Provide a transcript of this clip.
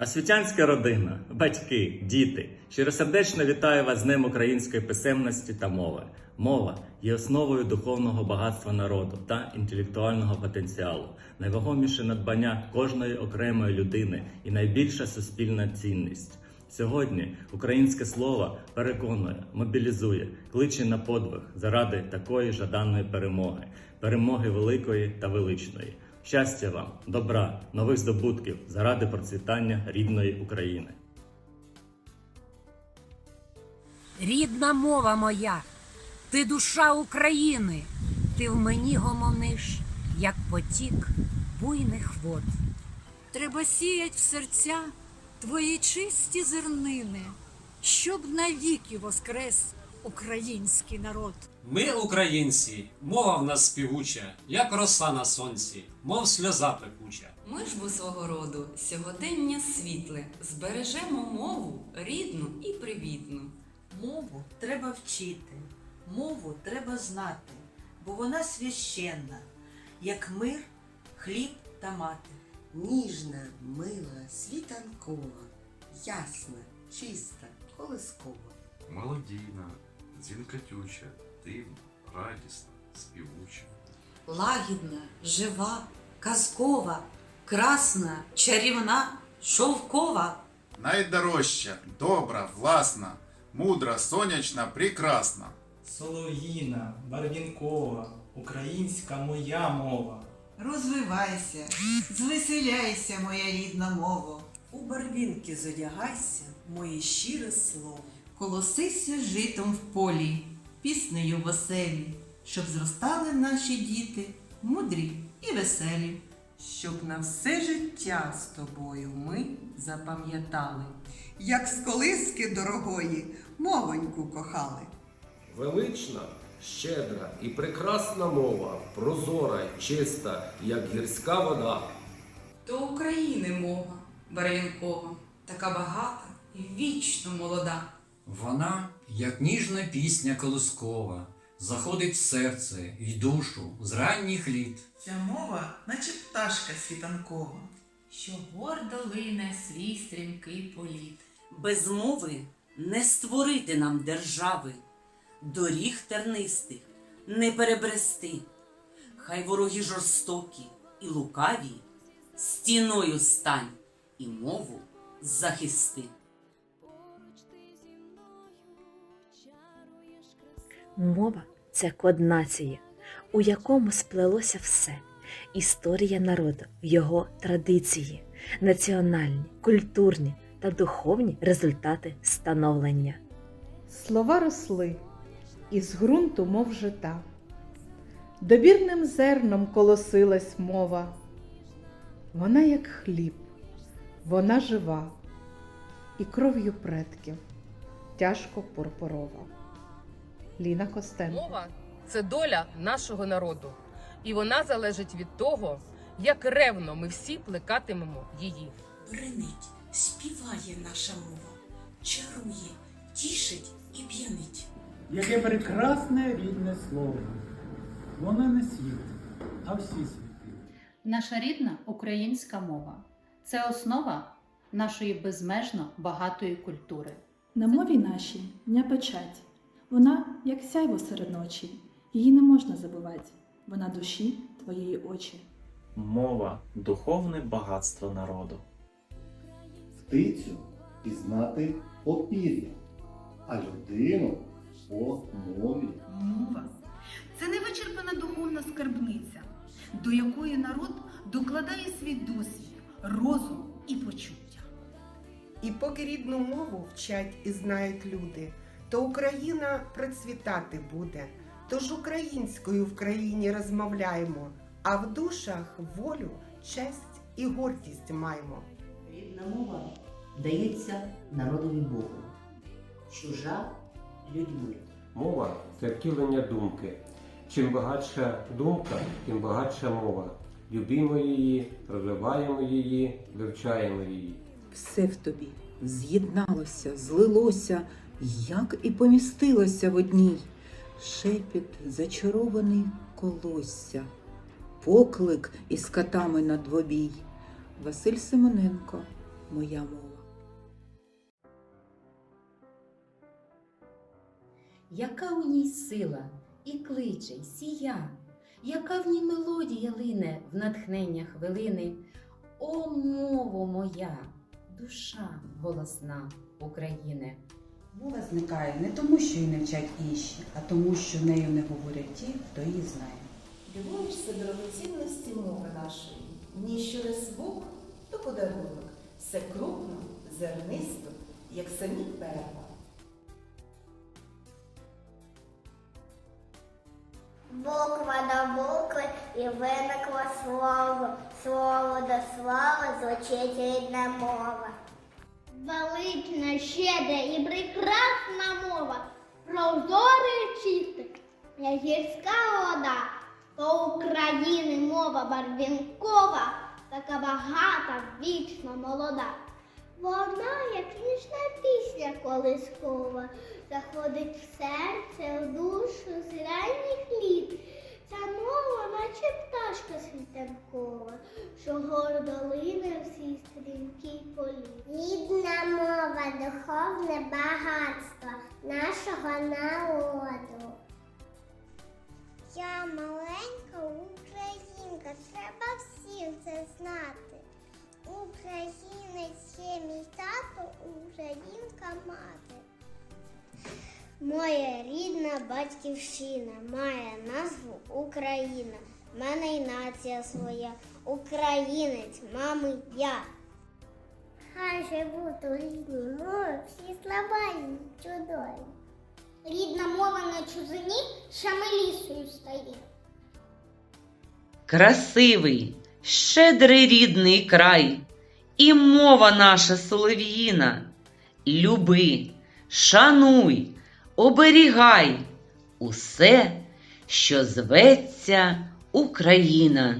Освітянська родина, батьки, діти щиросердечно вітаю вас з Днем української писемності та мови. Мова є основою духовного багатства народу та інтелектуального потенціалу, найвагоміше надбання кожної окремої людини і найбільша суспільна цінність. Сьогодні українське слово переконує, мобілізує, кличе на подвиг заради такої жаданої перемоги, перемоги великої та величної. Щастя вам, добра, нових здобутків заради процвітання рідної України. Рідна мова моя, ти душа України, ти в мені гомониш, як потік буйних вод. Треба сіять в серця твої чисті зернини, щоб навіки воскрес український народ. Ми українці, мова в нас співуча, як роса на сонці, мов сльоза пекуча. Ми ж бо свого роду сьогодення світле, збережемо мову рідну і привітну. Мову треба вчити, мову треба знати, бо вона священна, як мир, хліб та мати. Ніжна, мила, світанкова, ясна, чиста, колискова. Мелодійна, дзвінкатюча, дивна, радісна, співуча. Лагідна, жива, казкова, красна, чарівна, шовкова. Найдорожча, добра, власна, мудра, сонячна, прекрасна. Солов'їна, барвінкова, українська моя мова. Розвивайся, звеселяйся, моя рідна мова. У барвінки зодягайся, моє щире слово. Колосися житом в полі, піснею в оселі, щоб зростали наші діти мудрі і веселі. Щоб на все життя з тобою ми запам'ятали, як з колиски дорогої мовоньку кохали. Велична, щедра і прекрасна мова, прозора й чиста, як гірська вода. То України мова, Барвінкова, така багата і вічно молода. Вона, як ніжна пісня колискова, заходить в серце й душу з ранніх літ. Ця мова, наче пташка світанкова. Що гордо лине свій стрімкий політ. Без мови не створити нам держави, доріг тернистих не перебрести. Хай вороги жорстокі і лукаві, стіною стань і мову захисти. Мова це код нації, у якому сплелося все: історія народу, його традиції, національні, культурні та духовні результати становлення. Слова росли із ґрунту, мов жита. Добірним зерном колосилась мова. Вона як хліб, вона жива, і кров'ю предків тяжко пурпурова. Ліна Костенко Мова це доля нашого народу, і вона залежить від того, як ревно ми всі плекатимемо її. Бринить, співає наша мова, чарує, тішить і п'янить. Яке прекрасне рідне слово. Вона не світ, а всі світи. Наша рідна українська мова це основа нашої безмежно багатої культури. на мові нашій дня печать. Вона як сяйво серед ночі. Її не можна забувати. Вона душі твоєї очі. Мова духовне багатство народу. Птицю пізнати по пір'я, а людину по мові. Мова це невичерпана духовна скарбниця, до якої народ докладає свій досвід, розум і почуття. І поки рідну мову вчать і знають люди, то Україна процвітати буде. Тож українською в країні розмовляємо, а в душах волю, честь і гордість маємо. Рідна мова дається народові Богу, чужа людьми. Мова це втілення думки. Чим багатша думка, тим багатша мова. Любімо її, розвиваємо її, вивчаємо її. Все в тобі з'єдналося, злилося, як і помістилося в одній. Шепіт зачарований колосся, поклик із катами на двобій. Василь Симоненко, моя мова. Яка у ній сила і кличе, сія, яка в ній мелодія лине в натхнення хвилини. О, мово моя, душа голосна України. Мова зникає не тому, що її не вчать інші, а тому, що нею не говорять ті, хто її знає. Дивуєшся дорогоцінності мови нашої. В ній звук то подарунок. Все крупно, зернисто, як самі перла. Буква до букви і виникло слово. Слово до слова звучить рідна мова. Велична, щедра і прекрасна мова, прозора і гірська вода, то України мова барвінкова, така багата, вічно молода. Вона, як ніжна пісня колискова, заходить в серце, в душу з ранніх літ. Ця наче пташка світанкова, що гордо лине всій стрімкій полі. Рідна мова, духовне багатство нашого народу. Я маленька українка, треба всім це знати. Українець є мій тато, українка мати. Моя рідна батьківщина має назву Україна. В мене й нація своя. Українець, мами я. Хай живуть у рідній мові всі слова їм чудові. Рідна мова на чужині шамелісою стає. Красивий, щедрий рідний край, і мова наша солов'їна. Люби, шануй, оберігай усе, що зветься Україна.